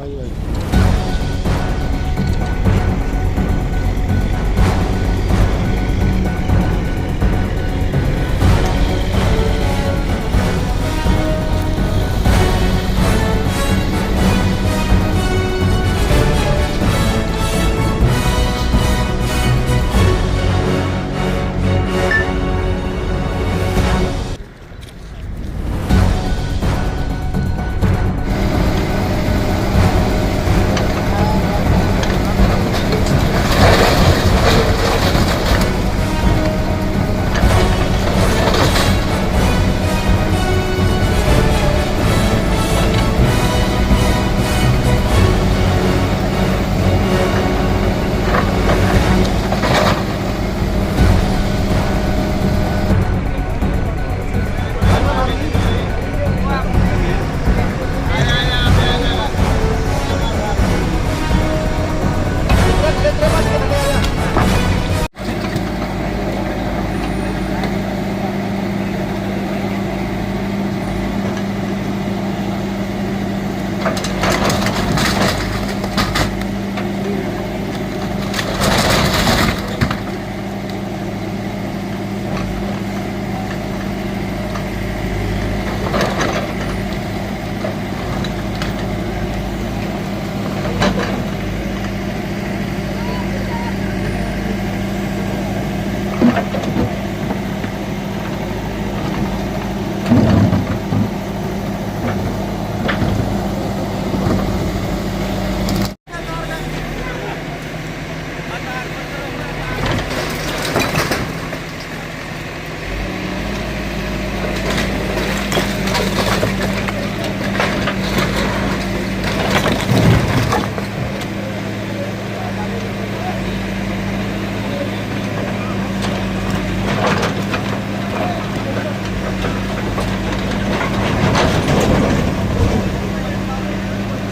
Oh, ay ay.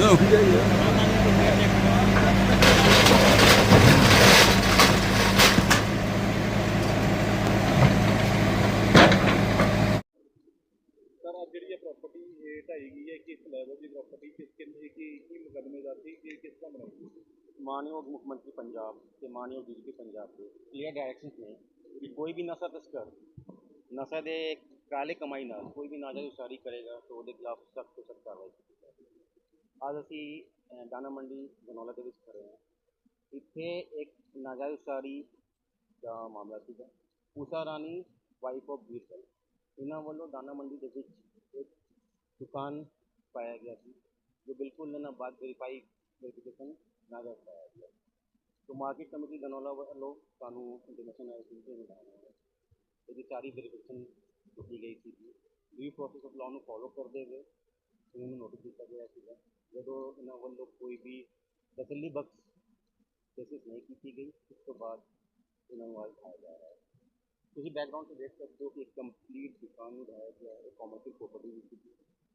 ज़्यादा मुख्यमंत्री Punjab DGP Punjab के क्लियर डायरेक्शन कोई भी नशा तस्कर काले कमाई ना कोई भी नाजायज उसारी करेगा तो खिलाफ सख्त सख्त कार्रवाई ਕਿ ਕੋਈ ਵੀ ਨਸ਼ਾ ਤਸਕਰ ਨਸ਼ਾ ਦੇ ਕਾਲੇ ਕਮਾਈ ਨਾਲ ਕੋਈ ਵੀ ਨਾਜਾਇਜ਼ ਉਸਾਰੀ ਕਰੇਗਾ ਤਾਂ ਉਹਦੇ ਖਿਲਾਫ ਸਖਤ ਤੋਂ ਸਖਤ ਕਾਰਵਾਈ ਕੀਤੀ ਜਾਵੇਗੀ ਅੱਜ ਅਸੀਂ ਅਹ, ਦਾਣਾ ਮੰਡੀ ਧਨੌਲਾ ਦੇ ਵਿੱਚ ਖੜੇ ਹਾਂ ਇੱਥੇ ਇੱਕ ਨਾਜਾਇਜ਼ ਉਸਾਰੀ ਦਾ ਮਾਮਲਾ ਸੀਗਾ ਊਸ਼ਾ ਰਾਣੀ ਵਾਈਫ ਆਫ ਬੀਰਬਲ ਇਹਨਾਂ ਵੱਲੋਂ ਦਾਣਾ ਮੰਡੀ ਦੇ ਵਿੱਚ ਇੱਕ ਦੁਕਾਨ ਪਾਇਆ ਗਿਆ ਸੀ ਜੋ ਬਿਲਕੁਲ ਇਹਨਾਂ ਬਾਅਦ ਵੈਰੀਫਾਈ ਵੈਰੀਫਿਕੇਸ਼ਨ ਨਾਜਾਇਜ਼ ਪਾਇਆ ਗਿਆ तो मार्केट कमेटी धनौला वालों ਸਾਨੂੰ ਇੰਟੀਮੇਸ਼ਨ ਆਈ ਸੀ ਕਿ ਨਿਦਾਨ ਹੈ ਇਹਦੀ ਸਾਰੀ ਵੈਰੀਫਿਕੇਸ਼ਨ ਕੀਤੀ ਗਈ ਸੀ ਵੀ ਪ੍ਰੋਸੈਸ ਆਫ ਲਾਅ ਨੂੰ ਫੋਲੋ ਕਰਦੇ ਹੋਏ ਇਹਨਾਂ ਨੂੰ ਨੋਟਿਸ ਦਿੱਤਾ ਗਿਆ ਸੀਗਾ ਜਦੋਂ ਇਹਨਾਂ ਵੱਲੋਂ ਕੋਈ ਵੀ ਤਸੱਲੀ ਬਖਸ਼ ਕੋਸ਼ਿਸ਼ ਨਹੀਂ ਕੀਤੀ ਗਈ ਉਸ ਤੋਂ ਬਾਅਦ ਇਹਨਾਂ ਨੂੰ ਅੱਜ ਆਇਆ ਜਾ ਰਿਹਾ ਹੈ ਤੁਸੀਂ ਬੈਕਗ੍ਰਾਉਂਡ ਤੋਂ ਦੇਖ ਸਕਦੇ ਹੋ ਕਿ ਇੱਕ ਕੰਪਲੀਟ ਦੁਕਾਨ ਨੂੰ ਢਾਇਆ ਗਿਆ ਹੈ ਕਮਰਸ਼ੀਅਲ ਪ੍ਰੋਪਰਟੀ ਵਿੱਚ ਸੀ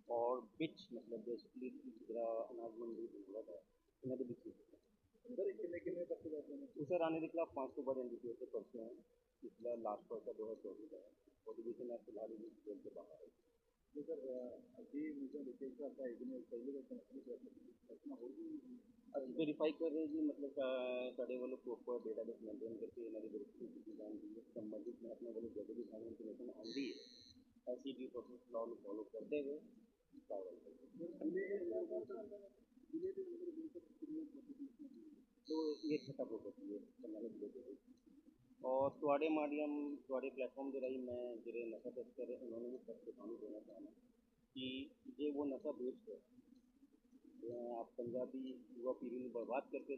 ਔਰ ਵਿੱਚ ਮਤਲਬ ਬੇਸਿਕਲੀ ਜਿਹੜਾ ਅਨਾਜ ਮੰਡੀ ਹੁੰਦਾ ਹੈ ਇਹਨਾਂ ਦੇ ਵਿੱਚ ਹੀ ਸੀ। ਸਰ ਇਹ ਕਿੰਨੇ ਕਿੰਨੇ ਤੱਕ ਦਾ ਹੈ उस रानी के खिलाफ पाँच सौ बड़े एन के पर्चे हैं पिछला लास्ट पर्चा दो हज़ार चौबीस का है और डिवीजन है फिलहाल ही जेल के बाहर है सर अभी मुझे रिटेल का था इसमें पहले रखना होगी वेरीफाई कर रहे जी मतलब साढ़े वालों प्रॉपर डेटाबेस मेंटेन करके हमारी वेरीफिकेशन की जानकारी संबंधित महत्व वाले जगह की सारी इन्फॉर्मेशन ऑन दी ऐसी भी प्रोसेस लॉ में फॉलो करते हुए तो ये छठा प्रोसेस है। ਔਰ ਤੁਹਾਡੇ ਮਾਧਿਅਮ ਤੁਹਾਡੇ ਪਲੇਟਫਾਰਮ ਦੇ ਰਾਹੀਂ ਮੈਂ ਜਿਹੜੇ ਨਸ਼ਾ ਤਸਕਰ ਹੈ ਉਹਨਾਂ ਨੂੰ ਵੀ ਸਖਤ ਚੇਤਾਵਨੀ ਦੇਣਾ ਚਾਹੁੰਦਾ कि ये वो नशा बेच कर आप पंजाबी युवा पीढ़ी में बर्बाद करके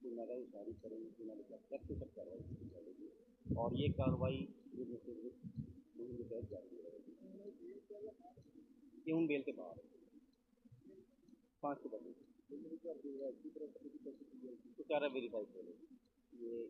कोई नारा उसारी करेंगे कि नारे सख्त से सख्त कार्रवाई की जाएगी और ये कार्रवाई मुहिम के तहत जारी रहेगी ये उन बेल के बाहर है पाँच सौ बजे तो सारा वेरीफाई करें ये